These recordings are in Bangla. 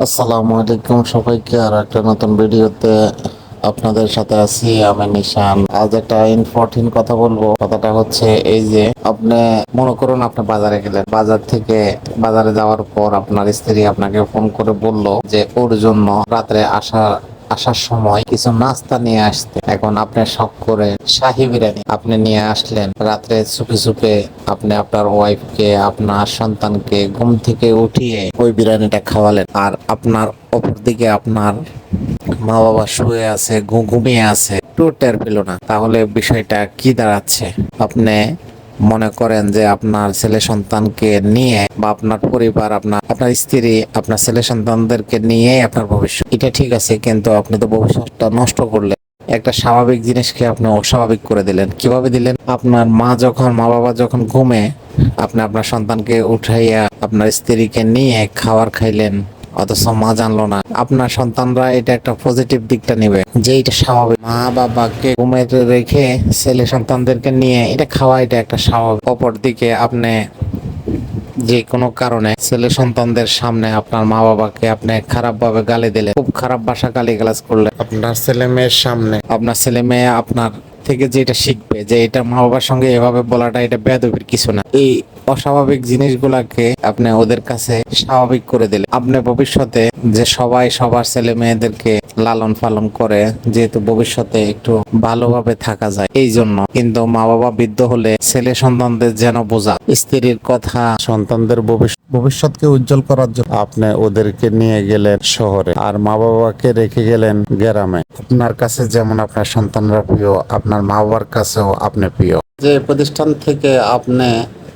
আসসালামু আলাইকুম সবাইকে, আর একটা নতুন ভিডিওতে আপনাদের সাথে আছি আমি নিশান। আজ একটা ইম্পর্টেন্ট কথা বলব। কথাটা হচ্ছে এই যে, আপনি মনে করুন আপনি বাজারে গেলেন। বাজার থেকে বাজারে যাওয়ার পর আপনার স্ত্রী আপনাকে ফোন করে বলল যে, ওর জন্য রাত্রে আসা আসার সময় কিছু নাস্তা নিয়ে আসতে। এখন আপনি শখ করে শাহি বিরিয়ানি আপনি নিয়ে আসলেন। রাত্রে চুপে চুপে আপনি আপনার ওয়াইফকে আপনার সন্তানকে ঘুম থেকে উঠিয়ে ওই বিরিয়ানিটা খাওয়ালেন। আর আপনার অপর দিকে আপনার মা বাবা শুয়ে আছে ঘুমিয়ে আছে। একটু টের পেল না। তাহলে বিষয়টা কি দাঁড়াচ্ছে? আপনি মনে করেন যে আপনার ছেলে সন্তানকে নিয়ে বা আপনার পরিবার, আপনার আপনার স্ত্রী, আপনার ছেলে সন্তানদেরকে নিয়ে আপনার ভবিষ্যৎ। এটা ঠিক আছে, কিন্তু আপনি তো ভবিষ্যৎটা নষ্ট করলেন। একটা স্বাভাবিক জিনিসকে আপনি অস্বাভাবিক করে দিলেন। কীভাবে দিলেন? আপনার মা যখন, মা বাবা যখন ঘুমে, আপনি আপনার সন্তানকে উঠাইয়া আপনার স্ত্রীকে নিয়ে খাবার খাইলেন। অথচ মা জানলো না। আপনার সন্তানরা এটা একটা পজিটিভ দিকটা নেবে। যে এটা স্বাভাবিক। মা বাবাকে ঘুমে রেখে ছেলে সন্তানদেরকে নিয়ে এটা খাওয়া এটা একটা স্বাভাবিক। অপর দিকে আপনি যে কোনো কারণে ছেলে সন্তানদের সামনে আপনার মা বাবাকে আপনি খারাপ ভাবে গালি দিলেন খুব খারাপ ভাষা গালি গালাজ করলে আপনার ছেলে মেয়ের সামনে, আপনার ছেলে মেয়ে আপনার থেকে যেটা শিখবে, যে এটা মা বাবার সঙ্গে এভাবে বলাটা এটা বেদবির কিছু না। এই অস্বাভাবিক জিনিসগুলাকে আপনি ওদের কাছে স্বাভাবিক করে দিলে আপনি ভবিষ্যতে যে সবাই সবার ছেলে মেয়েদেরকে লালন পালন করে, যেহেতু ভবিষ্যতে একটু ভালোভাবে থাকা যায়, এই জন্য। কিন্তু মা বাবা বৃদ্ধ হলে ছেলে সন্তানদের যেন বোঝা, স্ত্রীর কথা সন্তানদের ভবিষ্যৎ, ভবিষ্যৎকে উজ্জ্বল করার জন্য। আপনি ওদেরকে নিয়ে গেলেন শহরে, আর মা বাবাকে রেখে গেলেন গ্রামে। আপনার কাছে যেমন আপনার সন্তানরা প্রিয়, আপনার মা বাবার কাছেও আপনি প্রিয়। যে প্রতিষ্ঠান থেকে আপনি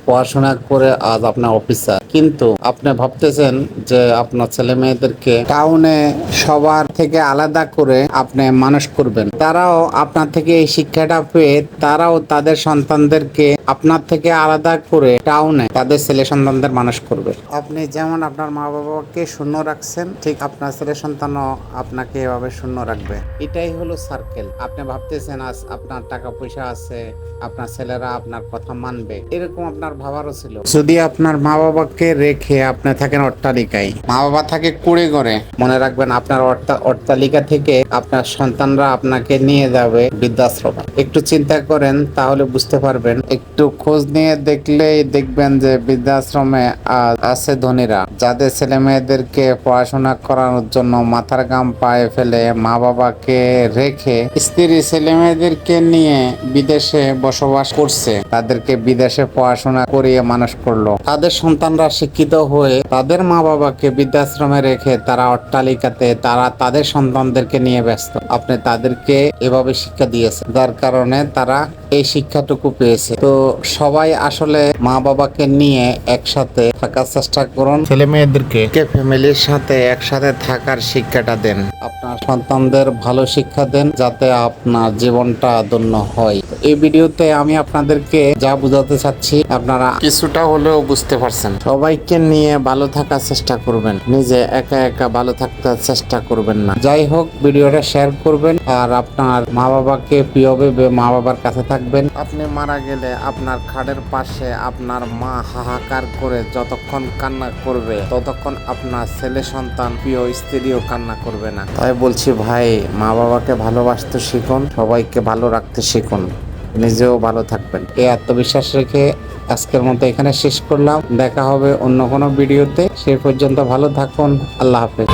পড়াশোনা করে আজ আপনার অফিসার কিন্তু আপনি ভাবতেছেন যে আপনার ছেলে মেয়েদেরকে টাউনে সবার থেকে আলাদা করে আপনি মানুষ করবেন। তারাও আপনার থেকে এই শিক্ষাটা পেয়ে তারাও তাদের সন্তানদেরকে আপনার থেকে আলাদা করে টাউনে তাদের ছেলে সন্তানদের মানুষ করবে। আপনি যেমন আপনার মা বাবাকে শূন্য রাখছেন, ঠিক আপনার ছেলে সন্তানও আপনাকে এভাবে শূন্য রাখবে। এটাই হলো সার্কেল আপনি ভাবতেছেন আজ আপনার টাকা পয়সা আছে, আপনার ছেলেরা আপনার কথা মানবে। এরকম আপনার ভাবারও ছিল। যদি আপনার মা বাবাকে রেখে আপনি থাকেন অট্টালিকায়। মা বাবা থাকে কুড়ে করে মনে রাখবেন আপনার অট্টালিকা থেকে আপনার সন্তানরা আপনাকে নিয়ে যাবে বৃদ্ধাশ্রম। একটু চিন্তা করেন, তাহলে বুঝতে পারবেন। একটু খোঁজ নিয়ে দেখলেই দেখবেন যে বৃদ্ধাশ্রমে আছে ধনীরা। যাদের ছেলে মেয়েদেরকে পড়াশোনা করানোর জন্য মাথার গাম পায়ে ফেলে মা বাবাকে রেখে স্ত্রী ছেলে মেয়েদেরকে নিয়ে বিদেশে বসবাস করছে। তাদেরকে বিদেশে পড়াশোনা করিয়ে মানুষ করল। তাদের সন্তানরা শিক্ষিত হয়ে তাদের মা বাবাকে বৃদ্ধাশ্রমে রেখে তারা অট্টালিকাতে তারা তাদের সন্তানদেরকে নিয়ে ব্যস্ত। আপনি তাদেরকে এভাবে শিক্ষা দিয়েছে যার কারণে তারা এই শিক্ষাটুকু পেয়েছে। তো সবাই আসলে মা বাবাকে নিয়ে একসাথে থাকার চেষ্টা করুন। ছেলে মেয়েদেরকে ফ্যামিলির সাথে একসাথে থাকার শিক্ষাটা দেন। আপনার সন্তানদের ভালো শিক্ষা দেন যাতে আপনার জীবনটা ধন্য হয়। এই ভিডিওতে আমি আপনাদেরকে যা বোঝাতে চাচ্ছি, আপনারা কিছুটা হলেও বুঝতে পারছেন। সবাইকে নিয়ে ভালো থাকার চেষ্টা করবেন। নিজে একা একা ভালো থাকতে চেষ্টা করবেন না। যাই হোক, ভিডিওটা শেয়ার করবেন আর আপনার মা বাবাকে প্রিয় ভেবে মা বাবার কাছে থাকবেন। আপনি মারা গেলে আপনার খাটের পাশে আপনার মা হাহাকার করে যতক্ষণ কান্না করবে, ততক্ষণ আপনার ছেলে সন্তান প্রিয় স্ত্রীও কান্না করবে না। তাই বলছি, ভাই মা বাবাকে ভালোবাসতে শিখুন, সবাইকে ভালো রাখতে শিখুন। নিজেও ভালো থাকবেন। এই আত্মবিশ্বাস রেখে আজকের মতো এখানে শেষ করলাম। দেখা হবে অন্য কোনো ভিডিওতে। সে পর্যন্ত ভালো থাকুন। আল্লাহ হাফেজ।